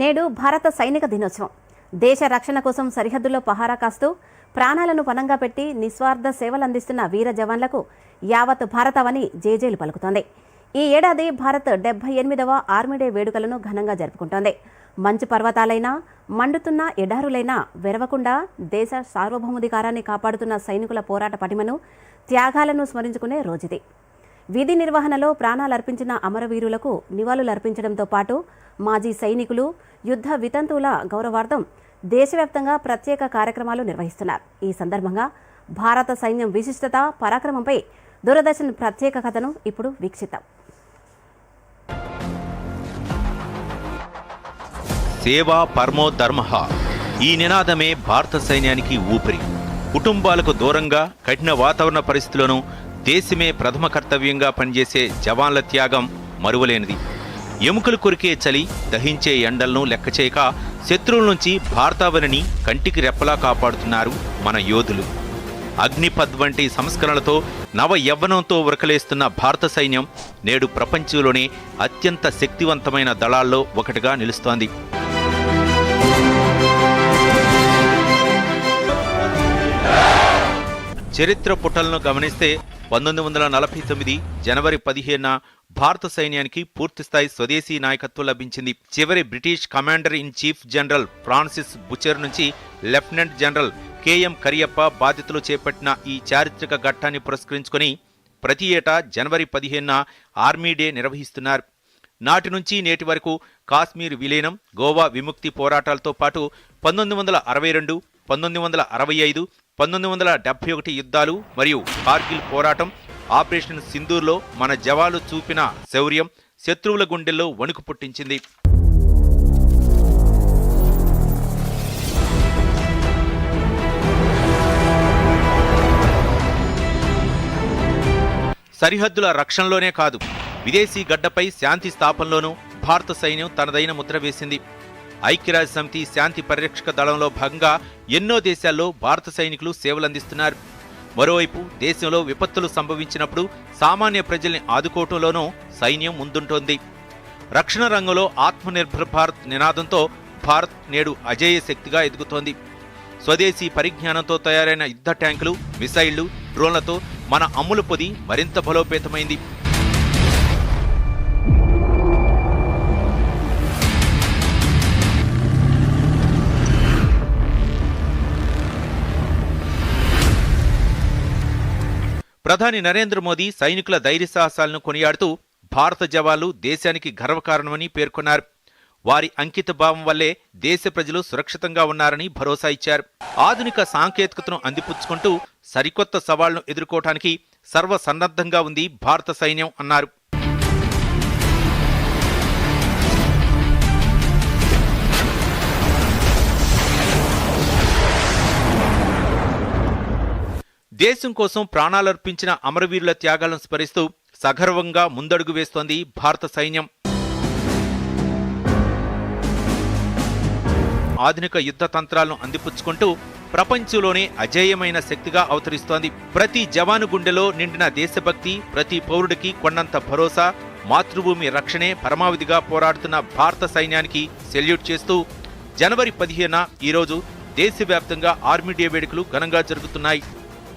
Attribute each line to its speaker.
Speaker 1: నేడు భారత సైనిక దినోత్సవం. దేశ రక్షణ కోసం సరిహద్దులో పహారా కాస్తూ ప్రాణాలను పనంగా పెట్టి నిస్వార్థ సేవలందిస్తున్న వీర జవాన్లకు యావత్ భారతవని జేజేలు పలుకుతోంది. ఈ ఏడాది భారత్ డెబ్బై ఎనిమిదవ ఆర్మీ డే వేడుకలను ఘనంగా జరుపుకుంటోంది. మంచు పర్వతాలైనా మండుతున్న ఎడారులైనా వెరవకుండా దేశ సార్వభౌమాధికారాన్ని కాపాడుతున్న సైనికుల పోరాట పటిమను త్యాగాలను స్మరించుకునే రోజుది. విధి నిర్వహణలో ప్రాణాలర్పించిన అమరవీరులకు నివాళులర్పించడంతో పాటు మాజీ సైనికులు యుద్ధ వితంతువుల గౌరవార్థం దేశవ్యాప్తంగా ప్రత్యేక కార్యక్రమాలు నిర్వహిస్తున్నారు. ఈ సందర్భంగా భారత సైన్యం విశిష్టత పరాక్రమంపై దూరదర్శన్ ప్రత్యేక కథను ఇప్పుడు వీక్షిద్దాం.
Speaker 2: సేవా పరమో ధర్మ. ఈ నినాదమే భారత సైన్యానికి ఊపిరి. కుటుంబాలకు దూరంగా కఠిన వాతావరణ పరిస్థితులను దేశమే ప్రథమ కర్తవ్యంగా పనిచేసే జవాన్ల త్యాగం మరువలేనిది. ఎముకలు కొరికే చలి దహించే ఎండలను లెక్క చేయక శత్రువుల నుంచి భారతావనిని కంటికి రెప్పలా కాపాడుతున్నారు మన యోధులు. అగ్నిపథ్ వంటి సంస్కరణలతో నవ యవ్వనంతో ఉరకలేస్తున్న భారత సైన్యం నేడు ప్రపంచంలోనే అత్యంత శక్తివంతమైన దళాల్లో ఒకటిగా నిలుస్తోంది. చరిత్ర పుటలను గమనిస్తే పంతొమ్మిది వందల నలభై తొమ్మిది జనవరి పదిహేనున భారత సైన్యానికి పూర్తిస్థాయి స్వదేశీ నాయకత్వం లభించింది. చివరి British commander in chief general Francis Bucher నుంచి లెఫ్టినెంట్ జనరల్ కెఎం కరియప్ప బాధ్యతలు చేపట్టిన ఈ చారిత్రక ఘట్టాన్ని పురస్కరించుకొని ప్రతి ఏటా జనవరి పదిహేనున ఆర్మీ డే నిర్వహిస్తున్నారు. నాటి నుంచి నేటి వరకు కాశ్మీర్ విలీనం గోవా విముక్తి పోరాటాలతో పాటు పంతొమ్మిది వందల అరవై రెండు పంతొమ్మిది వందల అరవై ఐదు పంతొమ్మిది వందల డెబ్బై ఒకటి యుద్ధాలు మరియు కార్గిల్ పోరాటం ఆపరేషన్ సింధూర్లో మన జవాలు చూపిన శౌర్యం శత్రువుల గుండెల్లో వణుకు పుట్టించింది. సరిహద్దుల రక్షణలోనే కాదు విదేశీ గడ్డపై శాంతి స్థాపనలోనూ భారత సైన్యం తనదైన ముద్ర వేసింది. ఐక్యరాజ్య సమితి శాంతి పరిరక్షక దళంలో భాగంగా ఎన్నో దేశాల్లో భారత సైనికులు సేవలందిస్తున్నారు. మరోవైపు దేశంలో విపత్తులు సంభవించినప్పుడు సామాన్య ప్రజల్ని ఆదుకోవటంలోనూ సైన్యం ముందుంటోంది. రక్షణ రంగంలో ఆత్మనిర్భర్ భారత్ నినాదంతో భారత్ నేడు అజేయ శక్తిగా ఎదుగుతోంది. స్వదేశీ పరిజ్ఞానంతో తయారైన యుద్ధ ట్యాంకులు మిసైళ్ళు డ్రోన్లతో మన అమ్ములు పొది మరింత బలోపేతమైంది. ప్రధాని నరేంద్ర మోదీ సైనికుల ధైర్య సాహసాలను కొనియాడుతూ భారత జవాన్లు దేశానికి గర్వకారణమని పేర్కొన్నారు. వారి అంకిత భావం వల్లే దేశ ప్రజలు సురక్షితంగా ఉన్నారని భరోసా ఇచ్చారు. ఆధునిక సాంకేతికతను అందిపుచ్చుకుంటూ సరికొత్త సవాళ్ళను ఎదుర్కోవటానికి సర్వసన్నద్ధంగా ఉంది భారత సైన్యం అన్నారు. దేశం కోసం ప్రాణాలర్పించిన అమరవీరుల త్యాగాలను స్మరిస్తూ సగర్వంగా ముందడుగు వేస్తోంది భారత సైన్యం. ఆధునిక యుద్ధ తంత్రాలను అందిపుచ్చుకుంటూ ప్రపంచంలోనే అజేయమైన శక్తిగా అవతరిస్తోంది. ప్రతి జవాను గుండెలో నిండిన దేశభక్తి ప్రతి పౌరుడికి కొండంత భరోసా మాతృభూమి రక్షణే పరమావధిగా పోరాడుతున్న భారత సైన్యానికి సెల్యూట్ చేస్తూ జనవరి పదిహేన ఈరోజు దేశవ్యాప్తంగా ఆర్మీ డే వేడుకలు ఘనంగా జరుగుతున్నాయి.